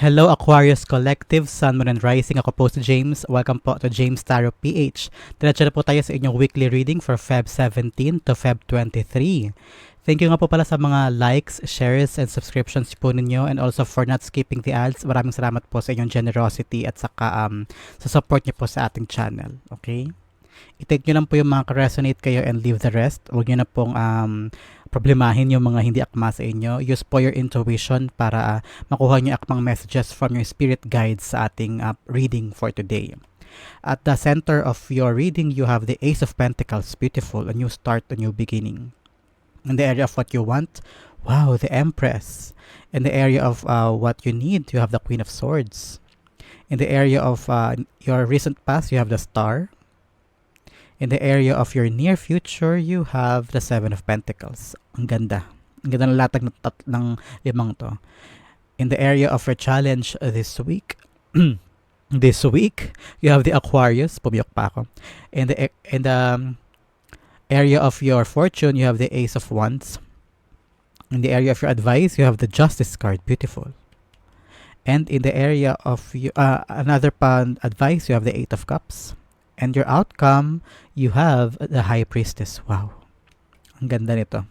Hello Aquarius Collective, Sun, Moon, and Rising. Ako po si James. Welcome po to James Tarot PH. Diretso na po tayo sa inyong weekly reading for Feb 17 to Feb 23. Thank you nga po pala sa mga likes, shares, and subscriptions po ninyo and also for not skipping the ads. Maraming salamat po sa inyong generosity at saka um, sa support niyo po sa ating channel. Okay? I-take nyo lang po yung mga resonate kayo and leave the rest. Huwag nyo na pong um, problemahin yung mga hindi akma sa inyo. Use po your intuition para uh, makuha nyo akmang messages from your spirit guides sa ating uh, reading for today. At the center of your reading, you have the Ace of Pentacles. Beautiful. A new start, a new beginning. In the area of what you want, wow, the Empress. In the area of uh, what you need, you have the Queen of Swords. In the area of uh, your recent past, you have the Star. In the area of your near future, you have the Seven of Pentacles. Ang ganda. Ang ganda ng latag ng, tat- ng limang to. In the area of your challenge this week, this week, you have the Aquarius. Pumiyok pa ako. In the, in the um, area of your fortune, you have the Ace of Wands. In the area of your advice, you have the Justice card. Beautiful. And in the area of you, uh, another pa advice, you have the Eight of Cups. And your outcome, you have the High Priestess. Wow. Ang ganda nito.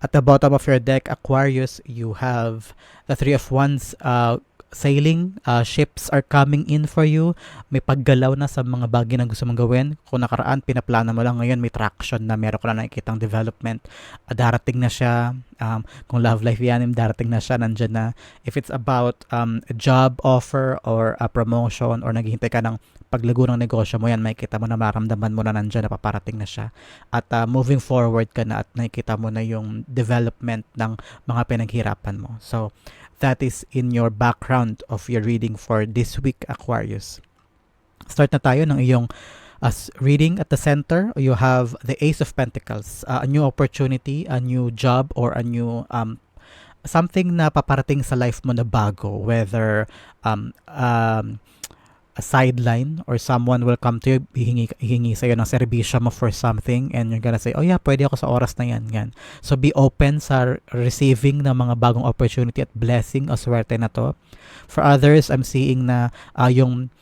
At the bottom of your deck, Aquarius, you have the Three of Wands uh, sailing. Uh, ships are coming in for you. May paggalaw na sa mga bagay na gusto mong gawin. Kung nakaraan, pinaplano mo lang ngayon, may traction na meron ka na nakikitang development. Uh, darating na siya. Um, kung love life yan, darating na siya, nandyan na. If it's about um, a job offer or a promotion or naghihintay ka ng paglago ng negosyo mo yan, makikita mo na maramdaman mo na nandyan na paparating na siya. At uh, moving forward ka na at nakikita mo na yung development ng mga pinaghirapan mo. So, that is in your background of your reading for this week, Aquarius. Start na tayo ng iyong as reading at the center, you have the Ace of Pentacles, uh, a new opportunity, a new job, or a new um, something na paparating sa life mo na bago, whether um, um, a sideline or someone will come to you, hihingi, hihingi sa'yo ng serbisyo mo for something and you're gonna say, oh yeah, pwede ako sa oras na yan. yan. So be open sa receiving ng mga bagong opportunity at blessing o swerte na to. For others, I'm seeing na uh, yung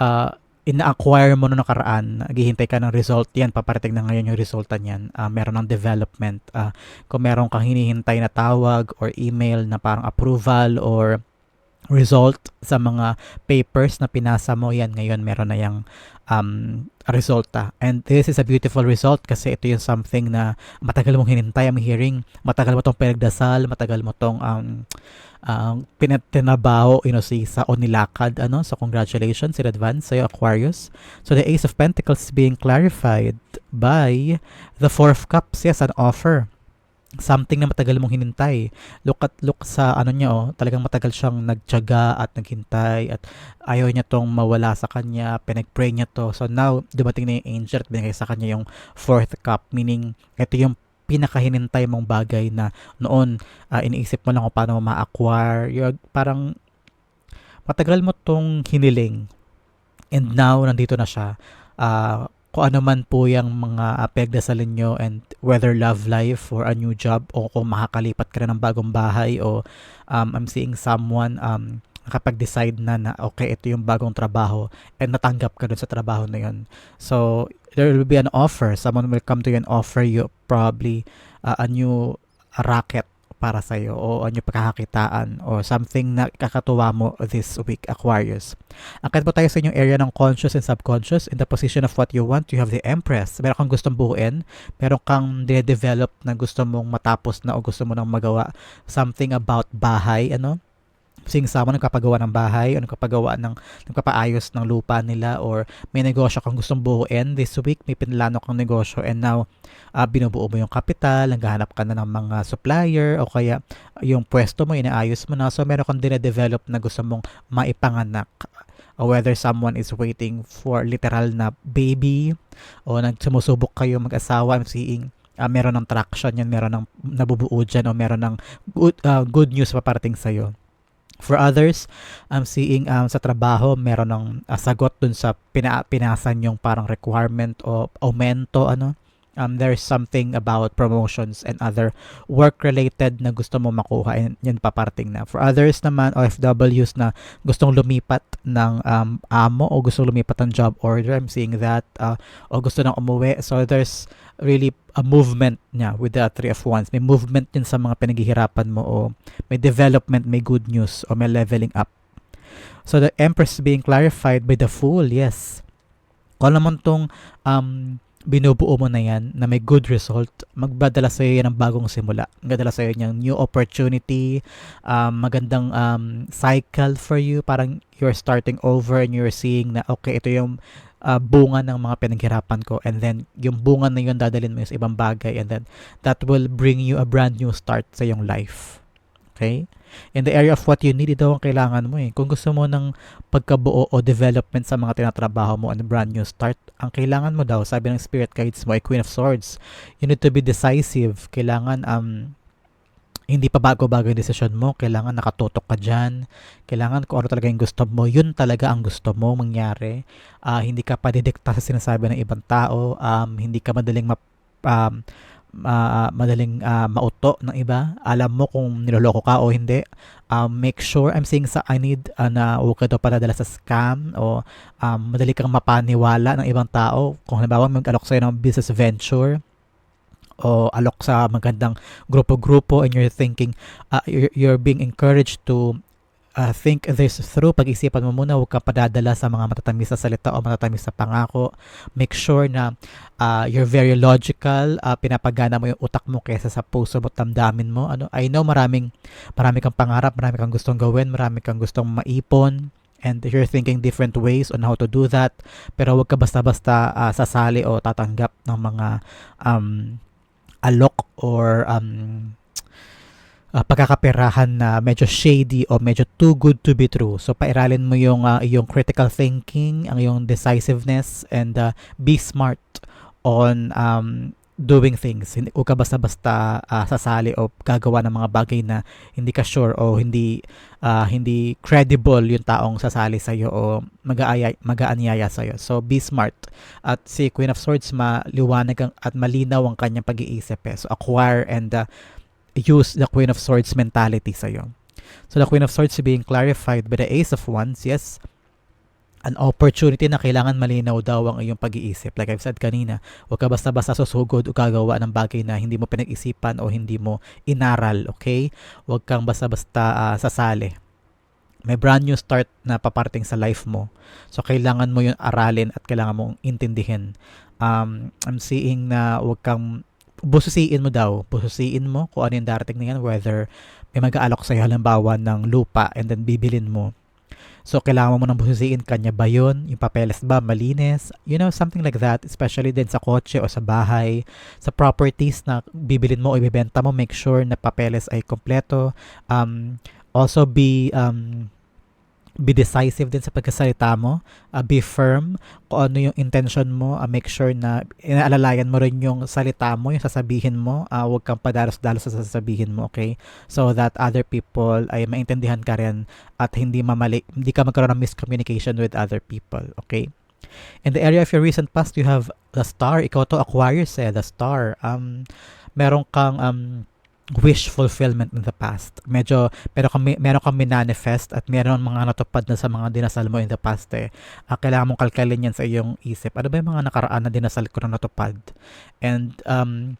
uh, ina-acquire mo no nakaraan, naghihintay ka ng result yan, paparating na ngayon yung resulta niyan. Uh, meron ng development. Uh, kung meron kang hinihintay na tawag or email na parang approval or result sa mga papers na pinasa mo. Yan ngayon meron na yung um, resulta. And this is a beautiful result kasi ito yung something na matagal mong hinintay ang hearing. Matagal mo tong pinagdasal matagal mo tong um, um, pinatinabaho you know, si sa o nilakad ano? So congratulations in advance sa'yo Aquarius. So the Ace of Pentacles being clarified by the Four of Cups. Yes an offer something na matagal mong hinintay. Look at look sa ano niya oh, talagang matagal siyang nagtiyaga at naghintay at ayaw niya tong mawala sa kanya, pinag-pray niya to. So now dumating na yung angel at binigay sa kanya yung fourth cup, meaning ito yung pinakahinintay mong bagay na noon uh, iniisip mo lang kung paano ma-acquire. Yung parang matagal mo tong hiniling and now nandito na siya. Uh, kung ano man po yung mga uh, pagdasalin nyo and whether love life or a new job o kung makakalipat ka na ng bagong bahay o um, I'm seeing someone um, nakapag-decide na na okay, ito yung bagong trabaho and natanggap ka dun sa trabaho na yun. So, there will be an offer. Someone will come to you and offer you probably uh, a new racket para sa iyo o ano pagkakakitaan o something na kakatuwa mo this week, Aquarius. Akit po tayo sa inyong area ng conscious and subconscious in the position of what you want. You have the Empress. Meron kang gustong buuin. Meron kang de-develop na gusto mong matapos na o gusto mo nang magawa. Something about bahay, ano? Sing sama nagpapagawa ng bahay o nagpapagawa ng nagpapaayos ng lupa nila or may negosyo kang gustong buuin this week, may pinlano kang negosyo and now uh, binubuo mo yung capital, naghahanap ka na ng mga supplier o kaya yung pwesto mo inaayos mo na so meron kang dine-develop na gusto mong maipanganak or whether someone is waiting for literal na baby o nagsumusubok kayo mag-asawa, I'm seeing uh, meron ng traction yan, meron ng nabubuo dyan o meron ng good, uh, good news paparating sa'yo. For others, I'm seeing um, sa trabaho, meron ng uh, sagot dun sa pina, pinasan yung parang requirement o aumento, ano, um, there's something about promotions and other work-related na gusto mo makuha and yun paparating na. For others naman, OFWs na gustong lumipat ng um, amo o gustong lumipat ng job order, I'm seeing that, uh, o gusto nang umuwi. So there's really a movement niya with the three of wands. May movement din sa mga pinaghihirapan mo o may development, may good news o may leveling up. So the Empress being clarified by the Fool, yes. Kung naman tong um, binubuo mo na yan na may good result, magbadala sa iyo yan ng bagong simula. Magdadala sa iyo ng new opportunity, um, magandang um, cycle for you. Parang you're starting over and you're seeing na okay, ito yung uh, bunga ng mga pinaghirapan ko and then yung bunga na yun dadalhin mo sa ibang bagay and then that will bring you a brand new start sa yung life. Okay? In the area of what you need, ito ang kailangan mo eh. Kung gusto mo ng pagkabuo o development sa mga tinatrabaho mo and brand new start, ang kailangan mo daw, sabi ng spirit guides mo ay Queen of Swords. You need to be decisive. Kailangan um, hindi pa bago-bago yung desisyon mo, kailangan nakatutok ka dyan, kailangan kung ano talaga yung gusto mo, yun talaga ang gusto mo mangyari. Uh, hindi ka pa didikta sa sinasabi ng ibang tao, um, hindi ka madaling map, um, uh, madaling uh, mauto ng iba. Alam mo kung niloloko ka o hindi. Um, make sure, I'm saying sa I need uh, na huwag ka daw padadala sa scam o um, madali kang mapaniwala ng ibang tao. Kung halimbawa mag-alok sa'yo ng business venture, o alok sa magandang grupo-grupo and you're thinking uh, you're, you're being encouraged to uh, think this through. Pag-isipan mo muna, huwag ka padadala sa mga matatamis na salita o matatamis na pangako. Make sure na uh, you're very logical, uh, pinapagana mo yung utak mo kaysa sa puso mo, tamdamin mo. Ano, I know maraming, marami kang pangarap, marami kang gustong gawin, marami kang gustong maipon, and you're thinking different ways on how to do that. Pero huwag ka basta-basta uh, sasali o tatanggap ng mga um, alok or um, uh, pagkakaperahan na medyo shady o medyo too good to be true. So pairalin mo yung uh, yung critical thinking, ang yung decisiveness and uh, be smart on um, doing things. Hindi ka basta-basta uh, sasali o gagawa ng mga bagay na hindi ka sure o hindi uh, hindi credible yung taong sasali sa iyo o mag-aaya mag-aanyaya sa iyo. So be smart. At si Queen of Swords maliwanag ang, at malinaw ang kanyang pag-iisip. Eh. So acquire and uh, use the Queen of Swords mentality sa'yo. So the Queen of Swords being clarified by the Ace of Wands, yes, an opportunity na kailangan malinaw daw ang iyong pag-iisip. Like I've said kanina, huwag ka basta-basta susugod o gagawa ng bagay na hindi mo pinag-isipan o hindi mo inaral, okay? Huwag kang basta-basta uh, sasali. May brand new start na paparting sa life mo. So, kailangan mo yun aralin at kailangan mong intindihin. Um, I'm seeing na huwag kang bususiin mo daw, bususiin mo kung ano yung darating na yan, whether may mag-aalok sa'yo halimbawa ng lupa and then bibilin mo. So, kailangan mo nang bususiin kanya ba yun? Yung papeles ba? Malinis? You know, something like that. Especially din sa kotse o sa bahay. Sa properties na bibilin mo o ibibenta mo, make sure na papeles ay kompleto. Um, also be um, be decisive din sa pagkasalita mo, uh, be firm kung ano yung intention mo, uh, make sure na inaalalayan mo rin yung salita mo, yung sasabihin mo, uh, huwag kang padalos-dalos sa sasabihin mo, okay? So that other people ay maintindihan ka rin at hindi mamali, hindi ka magkaroon ng miscommunication with other people, okay? In the area of your recent past, you have the star. Ikaw to Aquarius eh, the star. Um, meron kang um, wish fulfillment in the past. Medyo, pero kami, meron kami manifest at meron mga natupad na sa mga dinasal mo in the past eh. Uh, kailangan mong kalkalin yan sa iyong isip. Ano ba yung mga nakaraan na dinasal ko na natupad? And, um,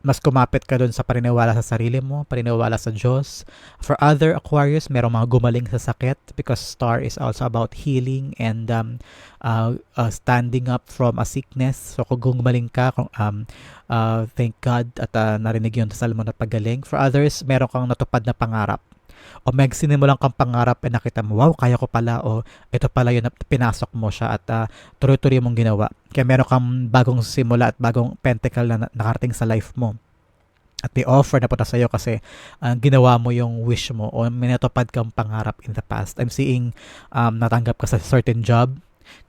mas kumapit ka dun sa paniniwala sa sarili mo, paniniwala sa Diyos. For other Aquarius, merong mga gumaling sa sakit because star is also about healing and um, uh, uh, standing up from a sickness. So kung gumaling ka, kung, um, uh, thank God at uh, narinig yun sa salmo na pagaling. For others, meron kang natupad na pangarap o may sinimulan kang pangarap at nakita mo, wow, kaya ko pala o ito pala yun na pinasok mo siya at uh, tuloy-tuloy mong ginawa. Kaya meron kang bagong simula at bagong pentacle na nakarating sa life mo. At the offer na punta sa'yo kasi uh, ginawa mo yung wish mo o minatupad kang pangarap in the past. I'm seeing um, natanggap ka sa certain job,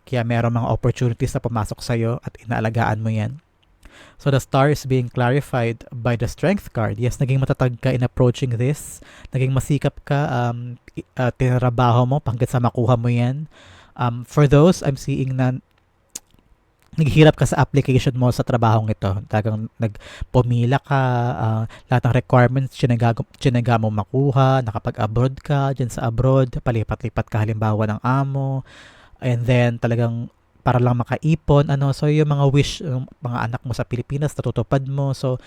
kaya meron mga opportunities na pumasok sa'yo at inaalagaan mo yan. So the star is being clarified by the strength card. Yes, naging matatag ka in approaching this. Naging masikap ka, um, uh, tinrabaho mo hanggang sa makuha mo yan. Um, for those, I'm seeing na naghihirap ka sa application mo sa trabahong ito. Talagang nagpumila ka, uh, lahat ng requirements chinaga mo makuha, nakapag-abroad ka, dyan sa abroad, palipat-lipat ka halimbawa ng amo, and then talagang para lang makaipon, ano, so yung mga wish, yung mga anak mo sa Pilipinas, natutupad mo, so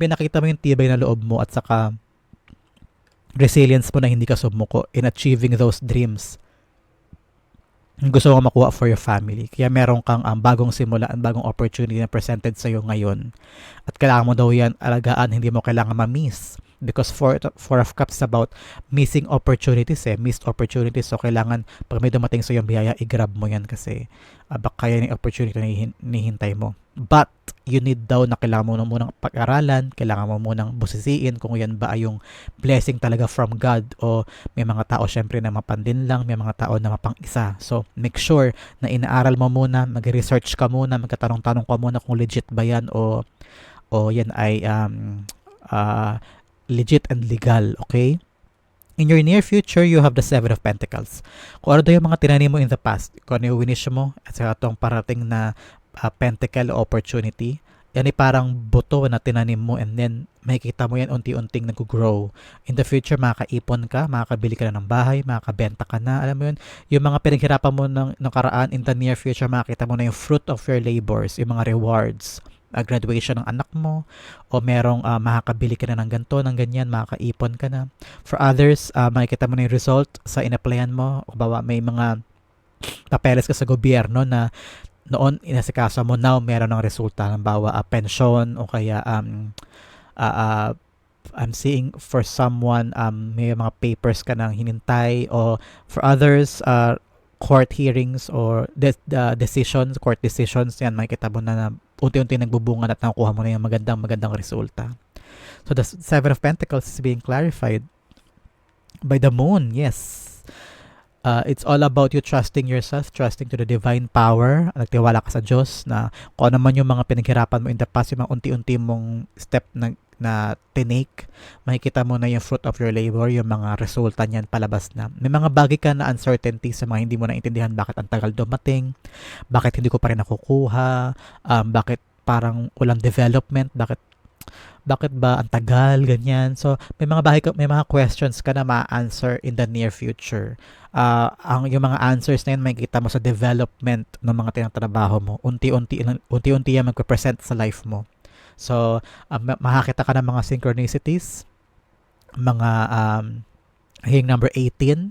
pinakita mo yung tibay na loob mo at saka resilience mo na hindi ka sumuko in achieving those dreams gusto mo makuha for your family. Kaya meron kang um, bagong simula, bagong opportunity na presented sa'yo ngayon. At kailangan mo daw yan alagaan, hindi mo kailangan ma-miss. Because Four, four of Cups is about missing opportunities eh, missed opportunities. So, kailangan pag may dumating sa yung biyaya, i-grab mo yan kasi uh, baka yan yung opportunity na hinihintay mo. But, you need daw na kailangan mo na munang pag-aralan, kailangan mo munang busisiin kung yan ba ay yung blessing talaga from God o may mga tao syempre na mapandin lang, may mga tao na mapang isa. So, make sure na inaaral mo muna, mag-research ka muna, magkatanong-tanong ka muna kung legit ba yan o o yan ay um, uh, legit and legal, okay? In your near future, you have the Seven of Pentacles. Kung ano yung mga tinanim mo in the past, kung ano yung winish mo, at saka itong parating na uh, pentacle opportunity, yan ay parang buto na tinanim mo and then makikita mo yan unti-unting nag-grow. In the future, makakaipon ka, makakabili ka na ng bahay, makakabenta ka na. Alam mo yun, yung mga pinaghirapan mo ng nakaraan in the near future, makikita mo na yung fruit of your labors, yung mga rewards uh, graduation ng anak mo o merong uh, makakabili ka na ng ganito, ng ganyan, makakaipon ka na. For others, uh, makikita mo na yung result sa inaplayan mo o bawa may mga papeles ka sa gobyerno na noon inasikasa mo now meron ng resulta halimbawa uh, pension o kaya um uh, uh, I'm seeing for someone um may mga papers ka nang hinintay o for others uh, court hearings or de- uh, decisions court decisions yan makikita mo na, na unti-unti nagbubunga at nakukuha mo na yung magandang magandang resulta. So the Seven of Pentacles is being clarified by the moon. Yes. Uh, it's all about you trusting yourself, trusting to the divine power. Nagtiwala ka sa Diyos na kung ano man yung mga pinaghirapan mo in the past, yung mga unti-unti mong step na na tinake, makikita mo na yung fruit of your labor, yung mga resulta niyan palabas na. May mga bagay ka na uncertainty sa mga hindi mo naintindihan bakit ang tagal dumating, bakit hindi ko pa rin nakukuha, um, bakit parang walang development, bakit bakit ba ang tagal, ganyan. So, may mga bahay, may mga questions ka na ma-answer in the near future. Uh, ang yung mga answers na yun, makikita mo sa development ng mga tinatrabaho mo. Unti-unti, unti-unti yan magpe-present sa life mo. So, um, makakita ka ng mga synchronicities, mga um, hing number 18,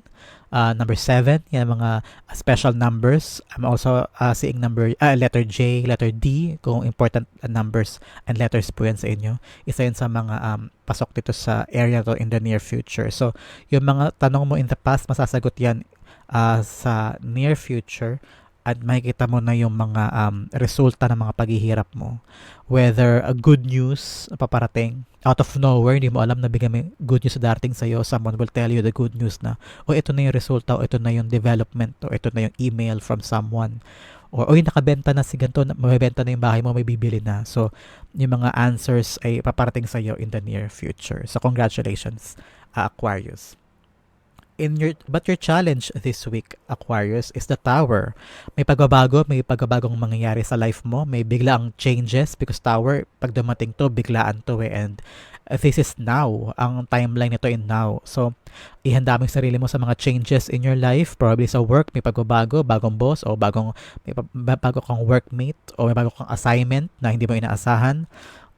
uh, number 7, yan mga special numbers. I'm also uh, seeing number uh, letter J, letter D, kung important numbers and letters po yan sa inyo. Isa yun sa mga um, pasok dito sa area to in the near future. So, yung mga tanong mo in the past, masasagot yan uh, sa near future at makikita mo na yung mga um, resulta ng mga paghihirap mo. Whether a good news paparating, out of nowhere, hindi mo alam na bigyan may good news na darating sa'yo, someone will tell you the good news na, o ito na yung resulta, o ito na yung development, o ito na yung email from someone. Or, oy, nakabenta na si ganito, mabibenta na yung bahay mo, may bibili na. So, yung mga answers ay paparating sa'yo in the near future. So, congratulations, uh, Aquarius in your but your challenge this week Aquarius is the tower. May pagbabago, may pagbabagong mangyayari sa life mo, may biglaang changes because tower pag dumating to biglaan to eh. And this is now, ang timeline nito in now. So, ihanda mo sarili mo sa mga changes in your life, probably sa work, may pagbabago, bagong boss, o bagong, may bago kang workmate, o may bago kang assignment na hindi mo inaasahan,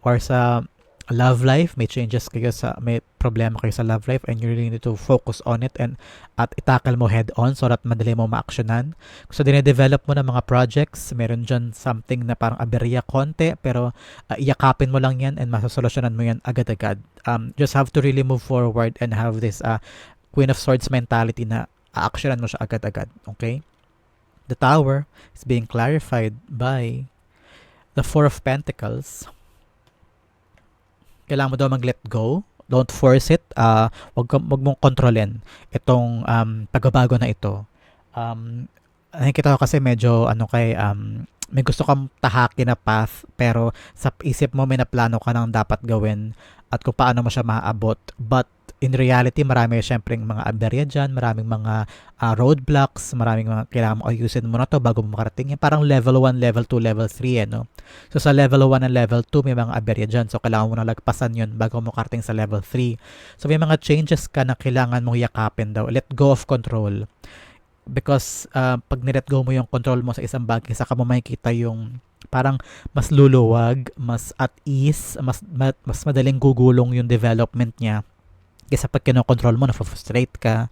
or sa love life, may changes kayo sa, may problema kayo sa love life and you really need to focus on it and at itakal mo head on so that madali mo ma-actionan. So, dine-develop mo ng mga projects, meron dyan something na parang aberya konti, pero uh, iyakapin mo lang yan and masasolusyonan mo yan agad-agad. Um, just have to really move forward and have this uh, Queen of Swords mentality na a-actionan mo siya agad-agad. Okay? The Tower is being clarified by the Four of Pentacles kailangan mo daw mag-let go. Don't force it. Uh, wag, wag mong kontrolin itong um, pagbabago na ito. Um, nakikita ko kasi medyo ano kay um, may gusto kang tahaki na path pero sa isip mo may naplano ka nang dapat gawin at kung paano mo siya maaabot but in reality, marami syempre mga aberya dyan, maraming mga uh, roadblocks, maraming mga kailangan mo ayusin mo na to bago mo makarating yan. Parang level 1, level 2, level 3 eh, no? So sa level 1 and level 2, may mga aberya dyan. So kailangan mo na lagpasan yun bago mo makarating sa level 3. So may mga changes ka na kailangan mong yakapin daw. Let go of control. Because uh, pag nilet go mo yung control mo sa isang bagay, saka mo makikita yung parang mas luluwag, mas at ease, mas, mas madaling gugulong yung development niya kasi pag kinokontrol mo, na-frustrate ka,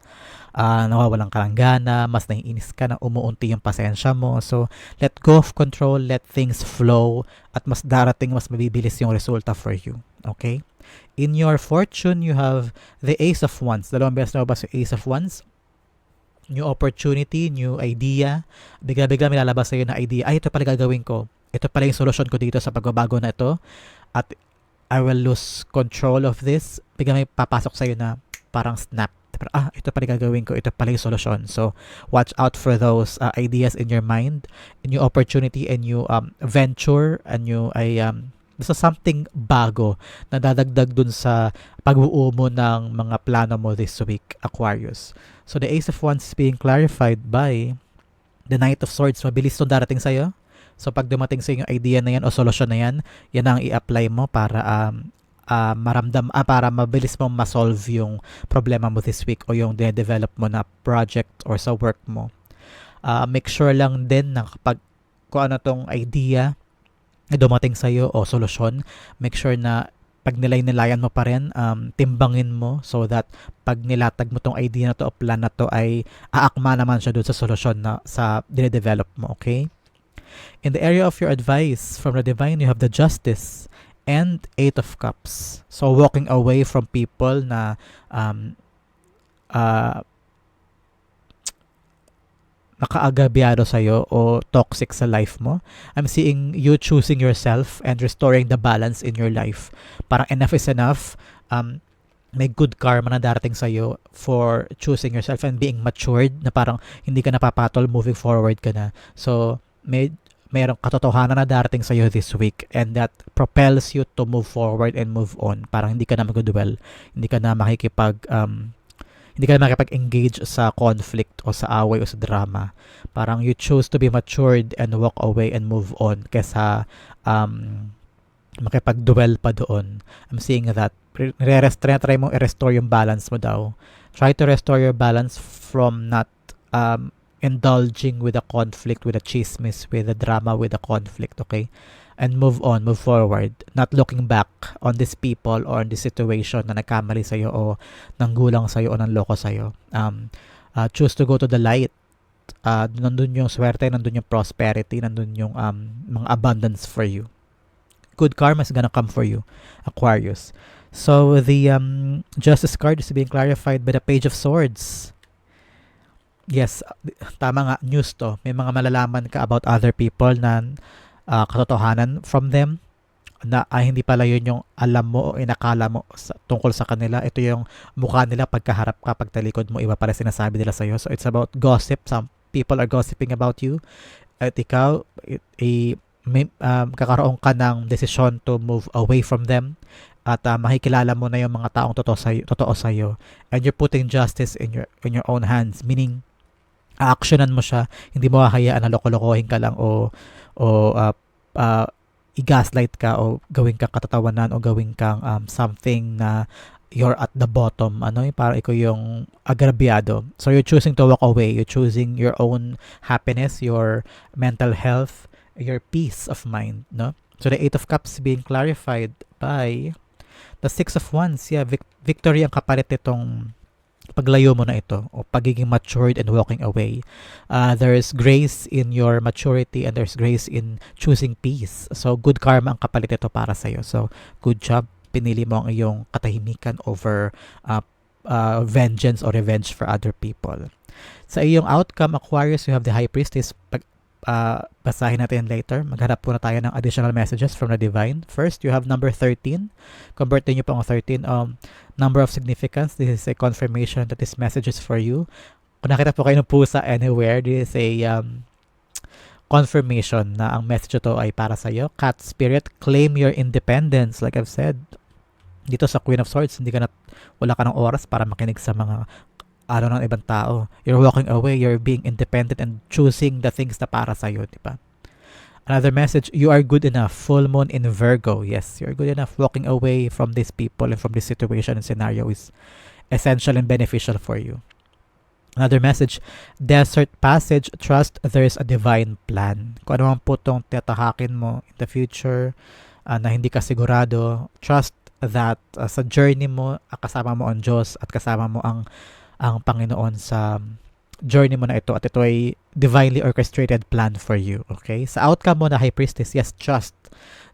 uh, nawawalan ka ng gana, mas naiinis ka na umuunti yung pasensya mo. So, let go of control, let things flow, at mas darating, mas mabibilis yung resulta for you. Okay? In your fortune, you have the Ace of Wands. Dalawang beses na ba sa Ace of Wands? New opportunity, new idea. Bigla-bigla may lalabas sa'yo na idea. Ay, ito pala gagawin ko. Ito pala yung solusyon ko dito sa pagbabago na ito. At I will lose control of this, bigla may papasok sa'yo na parang snap. Ah, ito pala gagawin ko. Ito pala yung solusyon. So, watch out for those uh, ideas in your mind, a new opportunity, and new um, venture, and new ay um, basta something bago na dadagdag dun sa pag-uo mo ng mga plano mo this week, Aquarius. So, the Ace of Wands is being clarified by the Knight of Swords. Mabilis itong darating sa'yo. So pag dumating sa yung idea na yan o solusyon na yan, yan ang i-apply mo para um, uh, maramdam ah, para mabilis mong ma-solve yung problema mo this week o yung de-develop mo na project or sa work mo. Uh, make sure lang din na kapag kung ano tong idea na dumating sa iyo o solusyon, make sure na pag nilay-nilayan mo pa rin, um, timbangin mo so that pag nilatag mo tong idea na to o plan na to ay aakma naman siya doon sa solusyon na sa dine-develop mo, okay? In the area of your advice from the divine, you have the justice and eight of cups. So walking away from people na um, uh, nakaagabyado sa'yo o toxic sa life mo. I'm seeing you choosing yourself and restoring the balance in your life. Parang enough is enough. Um, may good karma na darating sa'yo for choosing yourself and being matured na parang hindi ka napapatol, moving forward ka na. So, may mayroong katotohanan na darating sa iyo this week and that propels you to move forward and move on. Parang hindi ka na mag-dwell, hindi ka na makikipag um, hindi ka na makikipag-engage sa conflict o sa away o sa drama. Parang you choose to be matured and walk away and move on kaysa um, makipag-dwell pa doon. I'm seeing that. Re-restore, try mo i-restore yung balance mo daw. Try to restore your balance from not um, indulging with a conflict, with a chismis, with a drama, with a conflict, okay? And move on, move forward. Not looking back on these people or on this situation na nagkamali sa'yo o nanggulang sa'yo o nanloko sa'yo. Um, uh, choose to go to the light. Uh, nandun yung swerte, nandun yung prosperity, nandun yung um, mga abundance for you. Good karma is gonna come for you, Aquarius. So the um, Justice card is being clarified by the Page of Swords. Yes, tama nga, news to. May mga malalaman ka about other people na uh, katotohanan from them na ah, hindi pala yun yung alam mo o inakala mo sa, tungkol sa kanila. Ito yung mukha nila pagkaharap ka, pagtalikod mo, iba pala sinasabi nila sa'yo. So it's about gossip. Some people are gossiping about you. At ikaw, a, may, um, kakaroon ka ng desisyon to move away from them at uh, makikilala mo na yung mga taong totoo sa totoo sa iyo and you're putting justice in your in your own hands meaning actionan mo siya, hindi mo hahayaan na loko-lokohin ka lang o o uh, uh, i-gaslight ka o gawin kang katatawanan o gawin kang um, something na you're at the bottom, ano yung parang ikaw yung agrabyado. So you're choosing to walk away, you're choosing your own happiness, your mental health, your peace of mind, no? So the Eight of Cups being clarified by the Six of Wands. Yeah, vic- victory ang kapalit nitong paglayo mo na ito o pagiging matured and walking away. Uh, there's grace in your maturity and there's grace in choosing peace. So, good karma ang kapalit ito para sa'yo. So, good job. Pinili mo ang iyong katahimikan over uh, uh, vengeance or revenge for other people. Sa iyong outcome, Aquarius, you have the High Priestess. Pag, uh, basahin natin later. Maghanap po na tayo ng additional messages from the divine. First, you have number 13. Convert niyo po ang 13. Um, number of significance. This is a confirmation that this message is for you. Kung nakita po kayo ng pusa anywhere, this is a um, confirmation na ang message to ay para sa iyo. Cat spirit, claim your independence. Like I've said, dito sa Queen of Swords, hindi ka na, wala ka ng oras para makinig sa mga ano ng ibang tao. You're walking away, you're being independent and choosing the things na para sa'yo, di ba? Another message, you are good enough. Full moon in Virgo. Yes, you're good enough. Walking away from these people and from this situation and scenario is essential and beneficial for you. Another message, desert passage, trust there's a divine plan. Kung ano man po tatahakin mo in the future uh, na hindi ka sigurado, trust that uh, sa journey mo, uh, kasama mo ang Diyos at kasama mo ang ang Panginoon sa journey mo na ito at ito ay divinely orchestrated plan for you. Okay? Sa outcome mo na High Priestess, yes, trust.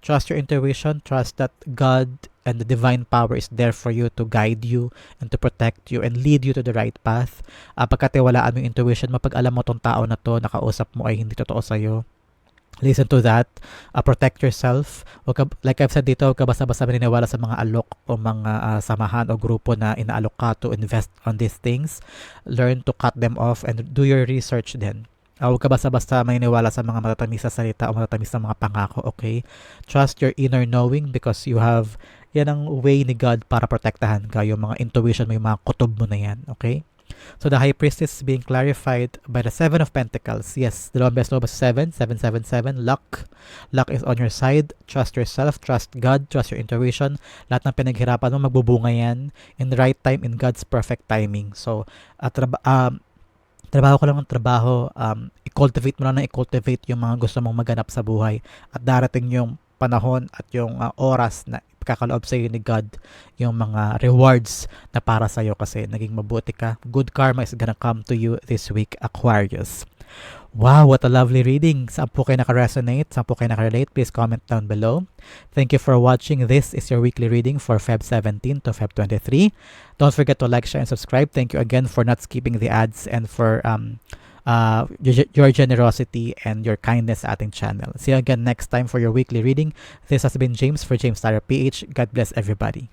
Trust your intuition. Trust that God and the divine power is there for you to guide you and to protect you and lead you to the right path. Uh, pagkatiwalaan mo yung intuition mo, pag alam mo tong tao na to, nakausap mo ay hindi totoo sa'yo, listen to that, uh, protect yourself. Ka, like I've said dito, huwag ka basta-basta maniniwala sa mga alok o mga uh, samahan o grupo na inaalok ka to invest on these things. Learn to cut them off and do your research din. Uh, huwag ka basta-basta maniniwala sa mga matatamis na salita o matatamis na mga pangako, okay? Trust your inner knowing because you have, yan ang way ni God para protektahan ka, yung mga intuition mo, yung mga kutob mo na yan, okay? So the high priestess is being clarified by the seven of pentacles. Yes, the best number seven, seven, seven, seven. Luck. Luck is on your side. Trust yourself. Trust God. Trust your intuition. Lahat ng pinaghirapan mo, magbubunga yan in the right time, in God's perfect timing. So, at um, trabaho ko lang ng trabaho, um, i-cultivate mo lang na i-cultivate yung mga gusto mong maganap sa buhay at darating yung panahon at yung uh, oras na pagkakaloob sa iyo ni God yung mga rewards na para sa iyo kasi naging mabuti ka. Good karma is gonna come to you this week, Aquarius. Wow, what a lovely reading. Saan po kayo naka-resonate? Saan po kayo naka-relate? Please comment down below. Thank you for watching. This is your weekly reading for Feb 17 to Feb 23. Don't forget to like, share, and subscribe. Thank you again for not skipping the ads and for um, uh, your, generosity and your kindness sa ating channel. See you again next time for your weekly reading. This has been James for James Tyler PH. God bless everybody.